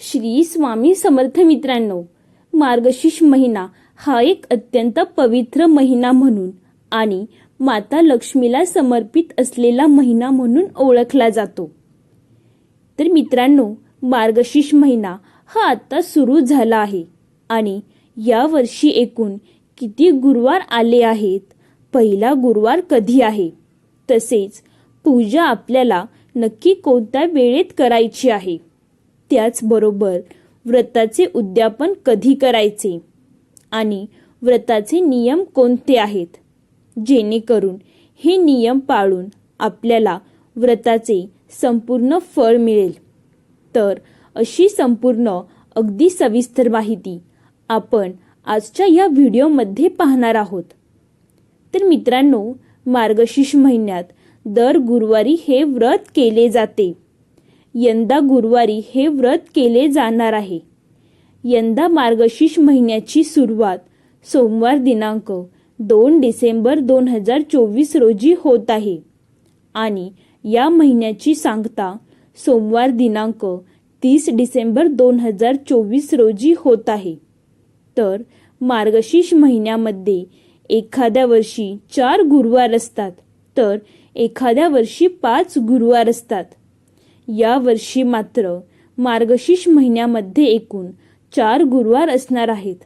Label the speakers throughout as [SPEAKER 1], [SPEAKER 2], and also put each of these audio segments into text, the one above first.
[SPEAKER 1] श्री स्वामी समर्थ मित्रांनो मार्गशीर्ष महिना हा एक अत्यंत पवित्र महिना म्हणून आणि माता लक्ष्मीला समर्पित असलेला महिना म्हणून ओळखला जातो. तर मित्रांनो मार्गशीर्ष महिना हा आता सुरू झाला आहे आणि या वर्षी एकूण किती गुरुवार आले आहेत? पहिला गुरुवार कधी आहे? तसेच पूजा आपल्याला नक्की कोणत्या वेळेत करायची आहे? त्याचबरोबर व्रताचे उद्यापन कधी करायचे? आणि व्रताचे नियम कोणते आहेत? जेणेकरून हे नियम पाळून आपल्याला व्रताचे संपूर्ण फळ मिळेल. तर अशी संपूर्ण अगदी सविस्तर माहिती आपण आजच्या या व्हिडिओमध्ये पाहणार आहोत. तर मित्रांनो मार्गशीर्ष महिन्यात दर गुरुवारी हे व्रत केले जाते. यंदा गुरुवारी हे व्रत केले जाणार आहे. यंदा मार्गशीर्ष महिन्याची सुरुवात सोमवार दिनांक दोन डिसेंबर दोन हजार चोवीस रोजी होत आहे. आणि या महिन्याची सांगता सोमवार दिनांक तीस डिसेंबर दोन हजार चोवीस रोजी होत आहे. तर मार्गशीर्ष महिन्यामध्ये एखाद्या वर्षी चार गुरुवार असतात तर एखाद्या वर्षी पाच गुरुवार असतात. या वर्षी मात्र मार्गशीर्ष महिन्यामध्ये एकूण चार गुरुवार असणार आहेत.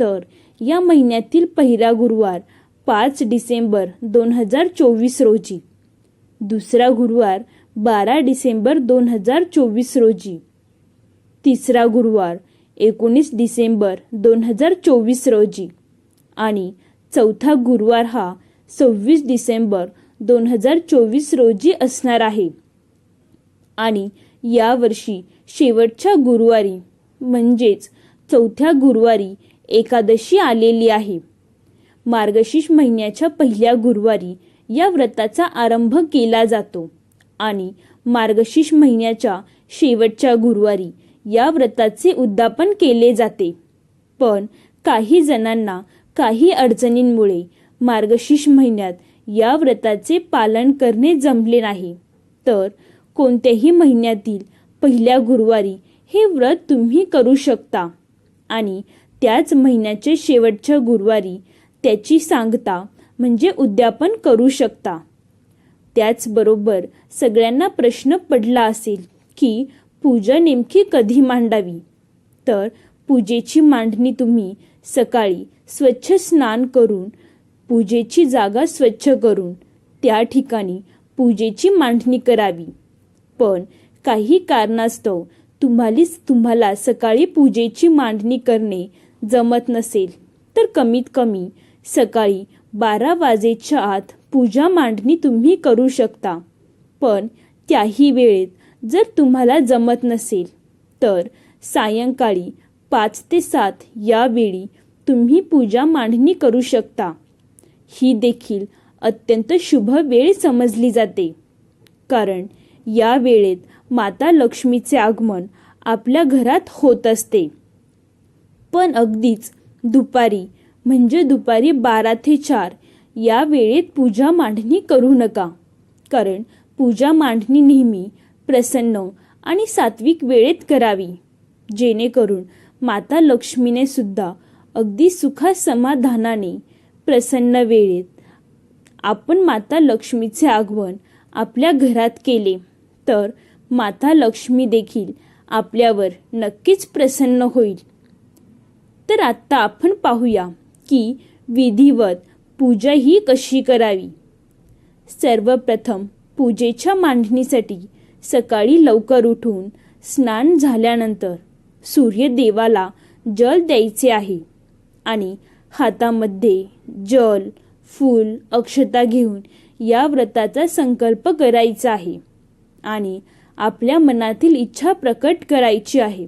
[SPEAKER 1] तर या महिन्यातील पहिला गुरुवार पाच डिसेंबर दोन हजार चोवीस रोजी. दुसरा गुरुवार बारा डिसेंबर दोन हजार चोवीस रोजी. तिसरा गुरुवार एकोणीस डिसेंबर दोन हजार चोवीस रोजी. आणि चौथा गुरुवार हा सव्वीस डिसेंबर दोन हजार चोवीस रोजी असणार आहे. आणि यावर्षी शेवटच्या गुरुवारी म्हणजेच चौथ्या गुरुवारी एकादशी आलेली आहे. मार्गशीर्ष महिन्याच्या पहिल्या गुरुवारी या व्रताचा आरंभ केला जातो आणि मार्गशीर्ष महिन्याच्या शेवटच्या गुरुवारी या व्रताचे उद्यापन केले जाते. पण काही जणांना काही अडचणींमुळे मार्गशीर्ष महिन्यात या व्रताचे पालन करणे जमले नाही. तर कोणत्याही महिन्यातील पहिल्या गुरुवारी हे व्रत तुम्ही करू शकता. आणि त्याच महिन्याच्या शेवटच्या गुरुवारी त्याची सांगता म्हणजे उद्यापन करू शकता. त्याचबरोबर सगळ्यांना प्रश्न पडला असेल की पूजा नेमकी कधी मांडावी? तर पूजेची मांडणी तुम्ही सकाळी स्वच्छ स्नान करून पूजेची जागा स्वच्छ करून त्या ठिकाणी पूजेची मांडणी करावी. पण काही कारणास्तव तुम्हालीच तुम्हाला सकाळी पूजेची मांडणी करणे जमत नसेल तर कमीत कमी सकाळी बारा वाजेच्या आत पूजा मांडणी तुम्ही करू शकता. पण त्याही वेळेत जर तुम्हाला जमत नसेल तर सायंकाळी पाच ते सात यावेळी तुम्ही पूजा मांडणी करू शकता. ही देखील अत्यंत शुभ वेळ समजली जाते. कारण या वेळेत माता लक्ष्मीचे आगमन आपल्या घरात होत असते. पण अगदीच दुपारी म्हणजे दुपारी बारा ते चार या वेळेत पूजा मांडणी करू नका. कारण पूजा मांडणी नेहमी प्रसन्न आणि सात्विक वेळेत करावी. जेणेकरून माता लक्ष्मीने सुद्धा अगदी सुखा समाधानाने प्रसन्न वेळेत आपण माता लक्ष्मीचे आगमन आपल्या घरात केले. तर माता लक्ष्मी देखील आपल्यावर नक्कीच प्रसन्न होईल. तर आत्ता आपण पाहूया की विधिवत पूजा ही कशी करावी? सर्वप्रथम पूजेच्या मांडणीसाठी सकाळी लवकर उठून स्नान झाल्यानंतर सूर्यदेवाला जल द्यायचे आहे आणि हातामध्ये जल फूल अक्षता घेऊन या व्रताचा संकल्प करायचा आहे. आणि आपल्या मनातील इच्छा प्रकट करायची आहे.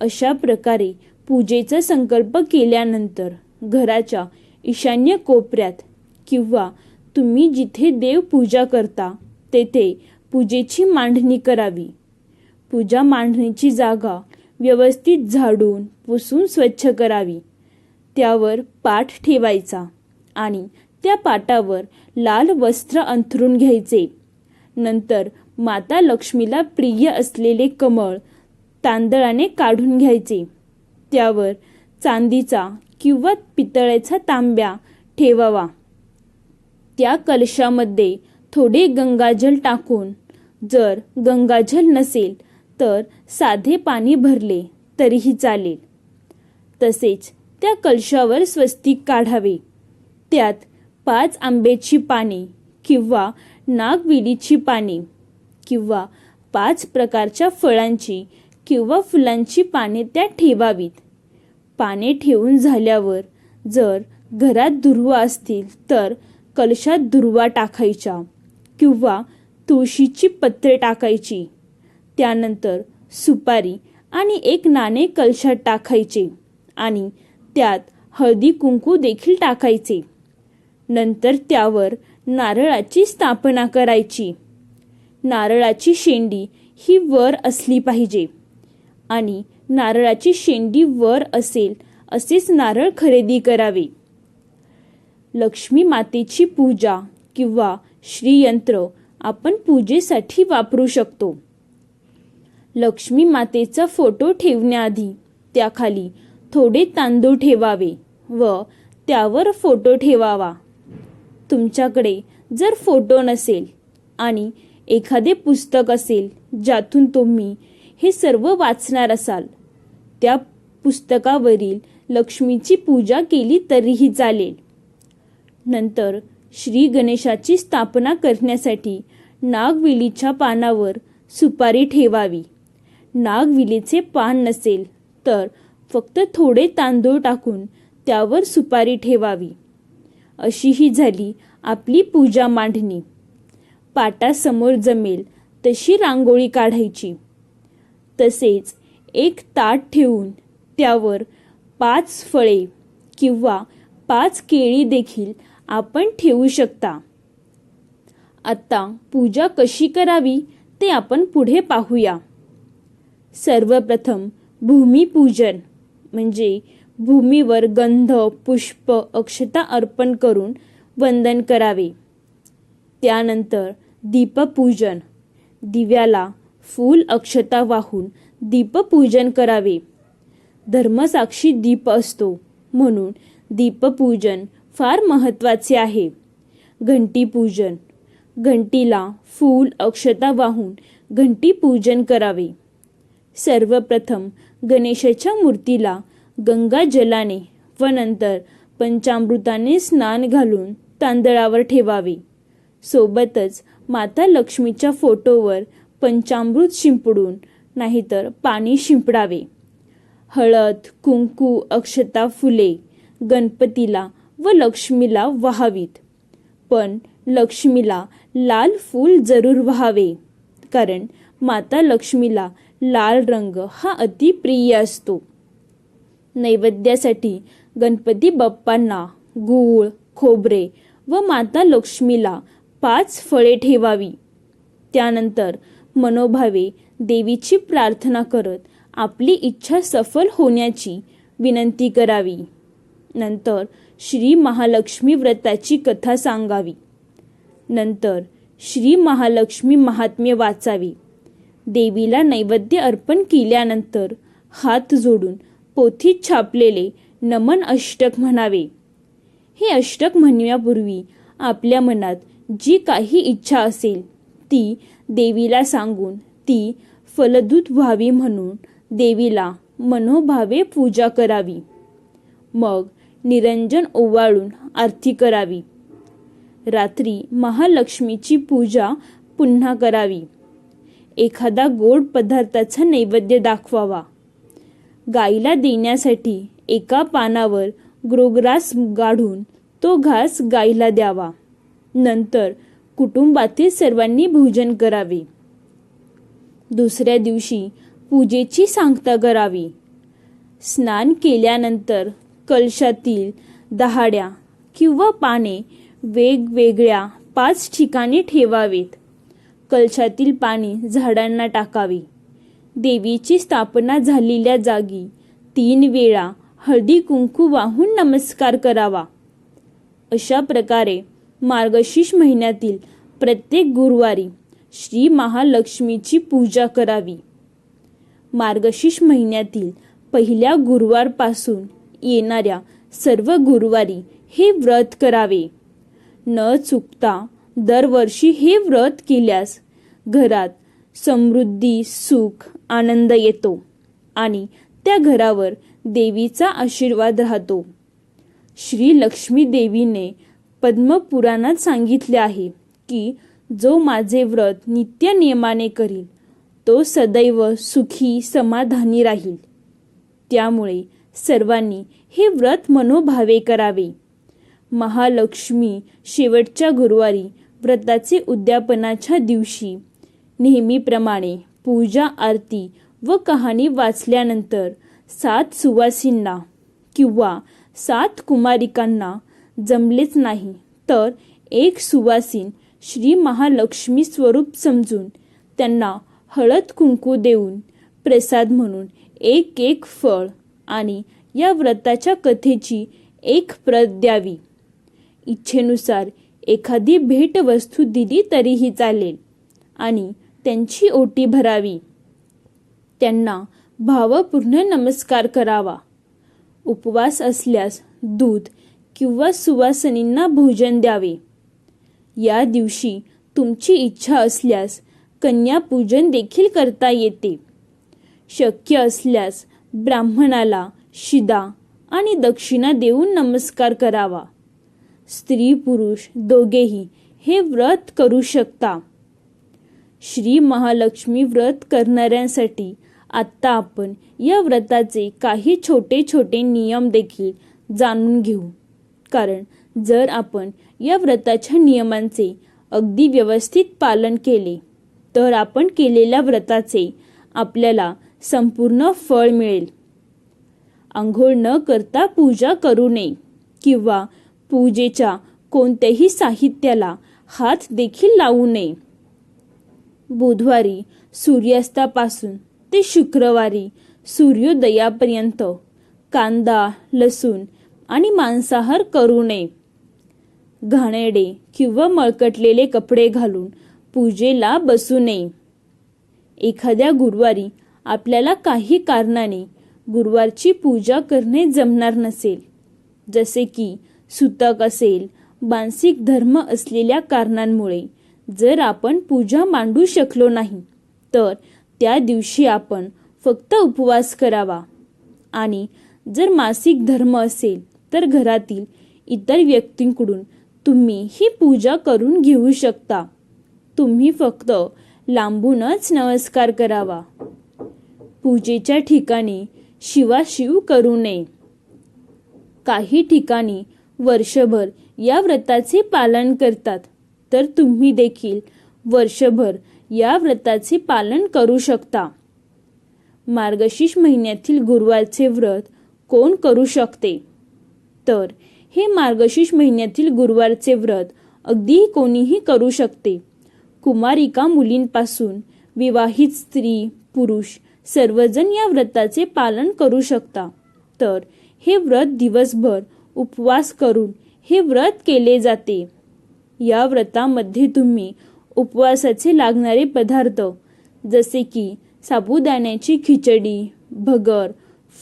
[SPEAKER 1] अशा प्रकारे पूजेचा संकल्प केल्यानंतर घराच्या ईशान्य कोपऱ्यात किंवा तुम्ही जिथे देव पूजा करता तेथे पूजेची मांडणी करावी. पूजा मांडणीची जागा व्यवस्थित झाडून पुसून स्वच्छ करावी. त्यावर पाठ ठेवायचा आणि त्या पाटावर लाल वस्त्र अंथरून घ्यायचे. नंतर माता लक्ष्मीला प्रिय असलेले कमळ तांदळाने काढून घ्यायचे. त्यावर चांदीचा किंवा पितळेचा तांब्या ठेवावा. त्या कलशामध्ये थोडे गंगाजल टाकून जर गंगाजल नसेल तर साधे पाणी भरले तरीही चालेल. तसेच त्या कलशावर स्वस्तिक काढावे. त्यात पाच आंब्याची पाने किंवा नागविलीची पाने किंवा पाच प्रकारच्या फळांची किंवा फुलांची पाने त्या ठेवावीत. पाने ठेवून झाल्यावर जर घरात दुर्वा असतील तर कलशात दुर्वा टाकायच्या किंवा तुळशीची पत्रे टाकायची. त्यानंतर सुपारी आणि एक नाणे कलशात टाकायचे आणि त्यात हळदी कुंकू देखील टाकायचे. नंतर त्यावर नारळाची स्थापना करायची. नारळाची शेंडी ही वर असली पाहिजे. आणि नारळाची शेंडी वर असेल असेच नारळ खरेदी करावे. लक्ष्मी मातेची पूजा किंवा श्रीयंत्र आपण पूजेसाठी वापरू शकतो. लक्ष्मी मातेचा फोटो ठेवण्याआधी त्याखाली थोडे तांदूळ ठेवावे व त्यावर फोटो ठेवावा. तुमच्याकडे जर फोटो नसेल आणि एखादे पुस्तक असेल ज्यातून तुम्ही हे सर्व वाचणार असाल. त्या पुस्तकावरील लक्ष्मीची पूजा केली तरीही चालेल. नंतर श्री गणेशाची स्थापना करण्यासाठी नागविलीच्या पानावर सुपारी ठेवावी. नागविलीचे पान नसेल तर फक्त थोडे तांदूळ टाकून त्यावर सुपारी ठेवावी. अशी ही झाली आपली पूजा मांडणी. पाटासमोर जमेल तशी रांगोळी काढायची. तसेच एक ताट ठेवून त्यावर पाच फळे किंवा पाच केळी देखील आपण ठेवू शकता. आता पूजा कशी करावी ते आपण पुढे पाहूया. सर्वप्रथम भूमिपूजन म्हणजे भूमीवर गंध पुष्प अक्षता अर्पण करून वंदन करावे. त्यानंतर दीपपूजन. दिव्याला फूल अक्षता वाहून दीपपूजन करावे. धर्मसाक्षी दीप असतो म्हणून दीपपूजन फार महत्त्वाचे आहे. घंटीपूजन. घंटीला फूल अक्षता वाहून घंटी पूजन करावे. सर्वप्रथम गणेशाच्या मूर्तीला गंगा जलाने व नंतर पंचामृताने स्नान घालून तांदळावर ठेवावे. सोबतच माता लक्ष्मीच्या फोटोवर पंचामृत शिंपडून नाहीतर पाणी शिंपडावे. हळद कुंकू अक्षता फुले गणपतीला व लक्ष्मीला वाहावीत. पण लक्ष्मीला लाल फूल जरूर व्हावे कारण माता लक्ष्मीला लाल रंग हा अतिप्रिय असतो. नैवेद्यासाठी गणपती बाप्पांना गूळ खोबरे व माता लक्ष्मीला पाच फळे ठेवावी. त्यानंतर मनोभावे देवीची प्रार्थना करत आपली इच्छा सफल होण्याची विनंती करावी. नंतर श्री महालक्ष्मी व्रताची कथा सांगावी. नंतर श्री महालक्ष्मी महात्म्य वाचावी. देवीला नैवेद्य अर्पण केल्यानंतर हात जोडून पोथीत छापलेले नमन अष्टक म्हणावे. हे अष्टक म्हणण्यापूर्वी आपल्या मनात जी काही इच्छा असेल ती देवीला सांगून ती फलदूत व्हावी म्हणून देवीला मनोभावे पूजा करावी. मग निरंजन ओवाळून आरती करावी. रात्री महालक्ष्मीची पूजा पुन्हा करावी. एखादा गोड पदार्थाचा नैवेद्य दाखवावा. गाईला देण्यासाठी एका पानावर ग्रोग्रास गाढून तो घास गाईला द्यावा. नंतर कुटुंबातील सर्वांनी भोजन करावे. दुसऱ्या दिवशी पूजेची सांगता करावी. स्नान केल्यानंतर कलशातील दहाड्या किंवा पाने वेगवेगळ्या पाच ठिकाणी ठेवावेत. कलशातील पाणी झाडांना टाकावे. देवीची स्थापना झालेल्या जागी तीन वेळा हळदी कुंकू वाहून नमस्कार करावा. अशा प्रकारे मार्गशीर्ष महिन्यातील प्रत्येक गुरुवारी श्री महालक्ष्मीची पूजा करावी. मार्गशीर्ष महिन्यातील पहिल्या गुरुवारपासून येणाऱ्या सर्व गुरुवारी हे व्रत करावे. न चुकता दरवर्षी हे व्रत केल्यास घरात समृद्धी सुख आनंद येतो आणि त्या घरावर देवीचा आशीर्वाद राहतो. श्री लक्ष्मी देवीने पद्मपुराणात सांगितले आहे की जो माझे व्रत नित्य नियमाने करील तो सदैव सुखी समाधानी राहील. त्यामुळे सर्वांनी हे व्रत मनोभावे करावे. महालक्ष्मी शेवटच्या गुरुवारी व्रताचे उद्यापनाच्या दिवशी नेहमीप्रमाणे पूजा आरती व कहाणी वाचल्यानंतर सात सुवासींना किंवा सात कुमारिकांना जमलेच नाही. तर एक सुवासीन श्री महालक्ष्मी स्वरूप समजून त्यांना हळद कुंकू देऊन प्रसाद म्हणून एक एक फळ आणि या व्रताच्या कथेची एक प्रत द्यावी. इच्छेनुसार एखादी भेटवस्तू दिली तरीही चालेल आणि त्यांची ओटी भरावी. त्यांना भावपूर्ण नमस्कार करावा. उपवास असल्यास दूध किंवा सुवासनींना भोजन द्यावे. या दिवशी तुमची इच्छा असल्यास कन्यापूजन देखील करता येते. शक्य असल्यास ब्राह्मणाला शिदा आणि दक्षिणा देऊन नमस्कार करावा. स्त्री पुरुष दोघेही हे व्रत करू शकता. श्री महालक्ष्मी व्रत करणाऱ्यांसाठी आत्ता आपण या व्रताचे काही छोटे छोटे नियम देखील जाणून घेऊ. कारण जर आपण या व्रताच्या नियमांचे अगदी व्यवस्थित पालन केले तर आपण केलेल्या व्रताचे आपल्याला संपूर्ण फळ मिळेल. आंघोळ न करता पूजा करू नये किंवा पूजेच्या कोणत्याही साहित्याला हात देखील लावू नये. बुधवारी सूर्यास्तापासून ते शुक्रवारी सूर्योदयापर्यंत कांदा लसूण आणि मांसाहार करू नये. घाणेरडे किंवा मळकटलेले कपडे घालून पूजेला बसू नये. एखाद्या गुरुवारी आपल्याला काही कारणाने गुरुवारची पूजा करणे जमणार नसेल. जसे की सुतक असेल मानसिक धर्म असलेल्या कारणांमुळे जर आपण पूजा मांडू शकलो नाही तर त्या दिवशी आपण फक्त उपवास करावा. आणि जर मासिक धर्म असेल तर घरातील इतर व्यक्तींकडून तुम्ही ही पूजा करून घेऊ शकता. तुम्ही फक्त लांबूनच नमस्कार करावा. पूजेच्या ठिकाणी शिवाशिव करू नये. काही ठिकाणी वर्षभर या व्रताचे पालन करतात तर तुम्ही देखील वर्षभर या व्रताचे पालन करू शकता. मार्गशीर्ष महिन्यातील गुरुवारचे व्रत कोण करू शकते? तर हे मार्गशीर्ष महिन्यातील गुरुवारचे व्रत अगदी कोणीही करू शकते. कुमारिका मुलींपासून विवाहित स्त्री पुरुष सर्वजण या व्रताचे पालन करू शकता. तर हे व्रत दिवसभर उपवास करून हे व्रत केले जाते. या व्रतामध्ये तुम्ही उपवासाचे लागणारे पदार्थ जसे की साबुदाण्याची खिचडी भगर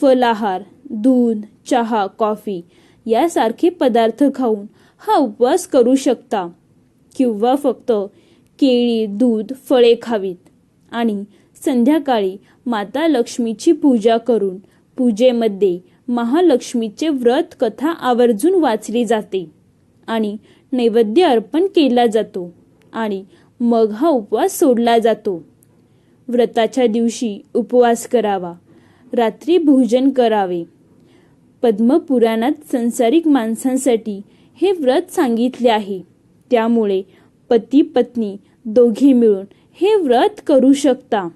[SPEAKER 1] फलाहार दूध चहा कॉफी यासारखे पदार्थ खाऊन हा उपवास करू शकता. किंवा फक्त केळी दूध फळे खावीत. आणि संध्याकाळी माता लक्ष्मीची पूजा करून पूजेमध्ये महालक्ष्मीचे व्रत कथा आवर्जून वाचली जाते आणि नैवेद्य अर्पण केला जातो आणि मग हा उपवास सोडला जातो. व्रताच्या दिवशी उपवास करावा रात्री भोजन करावे पद्मपुराणात संसारिक माणसांसाठी हे व्रत सांगितले आहे. त्यामुळे पती पत्नी दोघे मिळून हे व्रत करू शकता.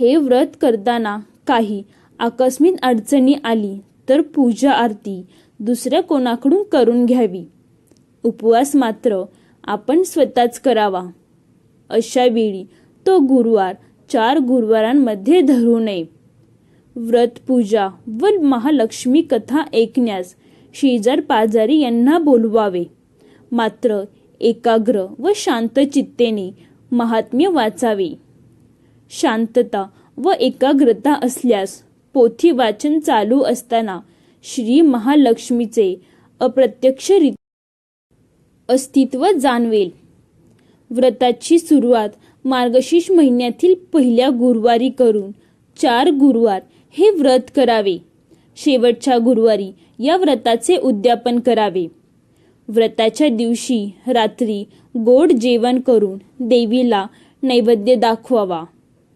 [SPEAKER 1] हे व्रत करताना काही आकस्मिक अडचणी आली तर पूजा आरती दुसऱ्या कोणाकडून करून घ्यावी? उपवास मात्र आपण स्वतःच करावा. अशा वेळी तो गुरुवार चार गुरुवारांमध्ये धरू नये. व्रत पूजा व महालक्ष्मी कथा ऐकण्यास शेजार पाजारी यांना बोलवावे. मात्र एकाग्र व शांत चित्तेने महात्म्य वाचावे. शांतता व एकाग्रता असल्यास पोथी वाचन चालू असताना श्री महालक्ष्मीचे अप्रत्यक्ष अस्तित्व जाणवेल. व्रताची सुरुवात मार्गशीर्ष महिन्यातील पहिल्या गुरुवारी करून चार गुरुवार हे व्रत करावे. शेवटच्या गुरुवारी या व्रताचे उद्यापन करावे. व्रताच्या दिवशी रात्री गोड जेवण करून देवीला नैवेद्य दाखवावा.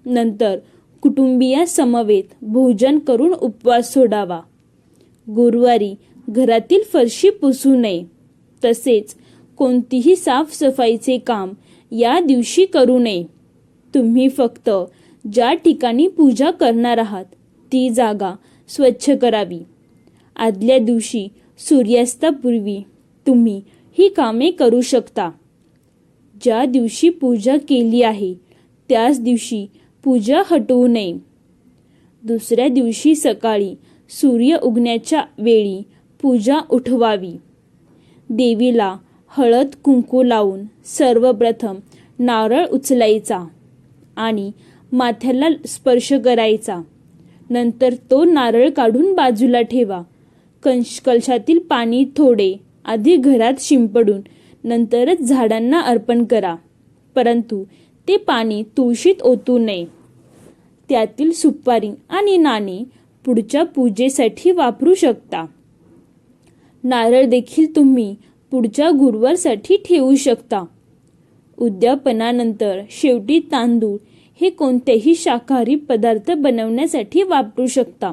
[SPEAKER 1] नंतर कुटुंबियासमवेत भोजन करून उपवास सोडावा. गुरुवारी घरातील फरशी पुसू नये. तसेच कोणतीही साफसफाईचे काम या दिवशी करू नये. तुम्ही फक्त ज्या ठिकाणी पूजा करणार आहात ती जागा स्वच्छ करावी. आदल्या दिवशी सूर्यास्तापूर्वी तुम्ही ही कामे करू शकता. ज्या दिवशी पूजा केली आहे त्याच दिवशी पूजा हटवू नये. दुसऱ्या दिवशी सकाळी सूर्य उगण्याच्या वेळी पूजा उठवावी. देवीला हळद कुंकू लावून सर्वप्रथम नारळ उचलायचा आणि माथ्याला स्पर्श करायचा. नंतर तो नारळ काढून बाजूला ठेवा. कंश कलशातील पाणी थोडे आधी घरात शिंपडून नंतरच झाडांना अर्पण करा. परंतु ते पाणी तुळशीत ओतू नये. त्यातील सुपारी आणि नाणे पुढच्या पूजेसाठी वापरू शकता. नारळ देखील तुम्ही पुढच्या गुरुवारसाठी ठेवू शकता. उद्यापनानंतर शेवटी तांदूळ हे कोणतेही शाकाहारी पदार्थ बनवण्यासाठी वापरू शकता.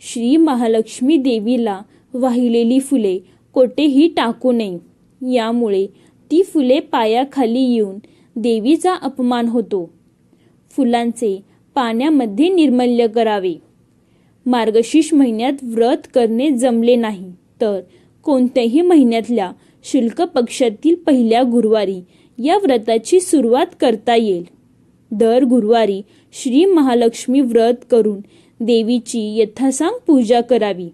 [SPEAKER 1] श्री महालक्ष्मी देवीला वाहिलेली फुले कोठेही टाकू नये. यामुळे ती फुले पायाखाली येऊन देवीचा अपमान होतो. फुलांचे पाण्यामध्ये निर्मल्य करावे. मार्गशीर्ष महिन्यात व्रत करणे जमले नाही तर कोणत्याही महिन्यातल्या शुल्क पक्षातील पहिल्या गुरुवारी या व्रताची सुरुवात करता येईल. दर गुरुवारी श्री महालक्ष्मी व्रत करून देवीची यथासांग पूजा करावी.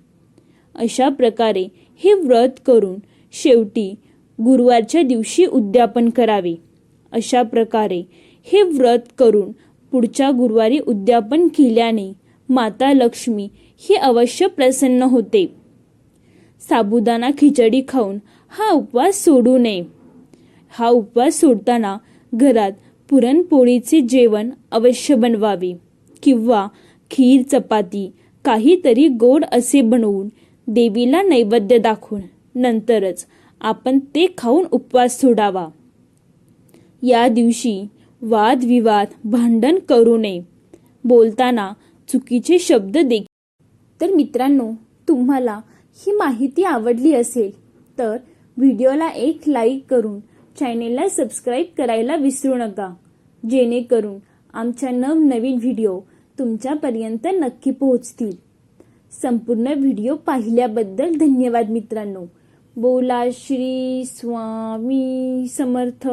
[SPEAKER 1] अशा प्रकारे हे व्रत करून शेवटी गुरुवारच्या दिवशी उद्यापन करावे. अशा प्रकारे हे व्रत करून पुढच्या गुरुवारी उद्यापन केल्याने माता लक्ष्मी ही अवश्य प्रसन्न होते. साबुदाणा खिचडी खाऊन हा उपवास सोडू नये. हा उपवास सोडताना घरात पुरणपोळीचे जेवण अवश्य बनवावे किंवा खीर चपाती काहीतरी गोड असे बनवून देवीला नैवेद्य दाखवून नंतरच आपण ते खाऊन उपवास सोडावा. या दिवशी वादविवाद भांडण करू नये. बोलताना चुकीचे शब्द देखील. तर मित्रांनो तुम्हाला ही माहिती आवडली असेल तर व्हिडिओला एक लाईक करून चॅनेलला सबस्क्राईब करायला विसरू नका. जेणेकरून आमच्या नवनवीन व्हिडिओ तुमच्यापर्यंत नक्की पोहोचतील. संपूर्ण व्हिडिओ पाहिल्याबद्दल धन्यवाद मित्रांनो. बोला श्री स्वामी समर्थ.